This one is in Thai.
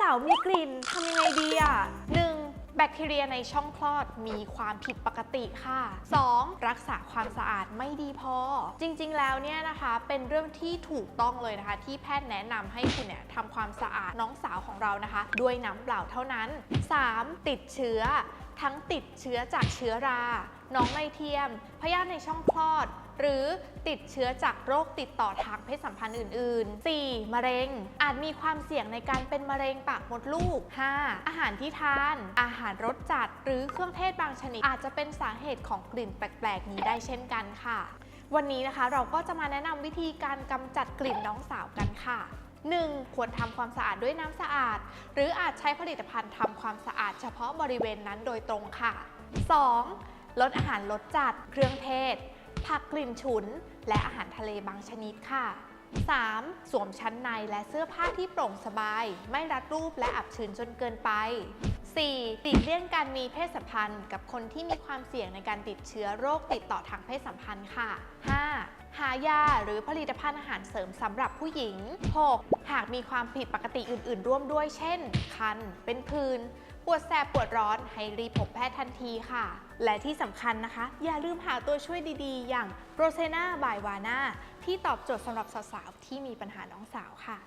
สาวมีกลิ่นทำยังไงดีอะ 1. แบคทีเรียในช่องคลอดมีความผิดปกติค่ะ 2. รักษาความสะอาดไม่ดีพอ จริงๆ แล้วเนี่ยนะคะ เป็นเรื่องที่ถูกต้องเลยนะคะ ที่แพทย์แนะนำให้คุณเนี่ยทำความสะอาดน้องสาวของเรานะคะ ด้วยน้ำเปล่าเท่านั้น 3. ติดเชื้อ ทั้งติดเชื้อจากเชื้อราน้องในเทียม พยาธิในช่องคลอด หรือติดเชื้อจากโรคติดต่อทางเพศสัมพันธ์อื่น ๆ 4. มะเร็ง อาจมีความเสี่ยงในการเป็นมะเร็งปากมดลูก 5. อาหารที่ทาน อาหารรสจัด หรือเครื่องเทศบางชนิด อาจจะเป็นสาเหตุของกลิ่นแปลก ๆ นี้ได้เช่นกันค่ะ วันนี้นะคะเราก็จะมาแนะนำวิธีการกำจัดกลิ่นน้องสาวกันค่ะ 1. ควรทำความสะอาดด้วยน้ำสะอาด หรืออาจใช้ผลิตภัณฑ์ทำความสะอาดเฉพาะบริเวณนั้นโดยตรงค่ะ 2. ลดอาหารรสจัด เครื่องเทศ ผักกลิ่นฉุน และอาหารทะเลบางชนิดค่ะ 3. สวมชั้นในและเสื้อผ้าที่โปร่งสบาย ไม่รัดรูปและอับชื้นจนเกินไป 4. หลีกเลี่ยงการมีเพศสัมพันธ์ กับคนที่มีความเสี่ยงในการติดเชื้อโรคติดต่อทางเพศสัมพันธ์ค่ะ 5. หายาหรือผลิตภัณฑ์อาหารเสริมสำหรับผู้หญิง 6. หากมีความผิดปกติอื่น ๆ ร่วมด้วย เช่น คัน เป็นพื้นปวดแสบปวดร้อนให้รีบพบแพทย์ทันทีค่ะ และที่สำคัญนะคะ อย่าลืมหาตัวช่วยดีๆ อย่างโรเซนาบายวาน่าที่ตอบโจทย์สำหรับสาวๆที่มีปัญหาน้องสาวค่ะ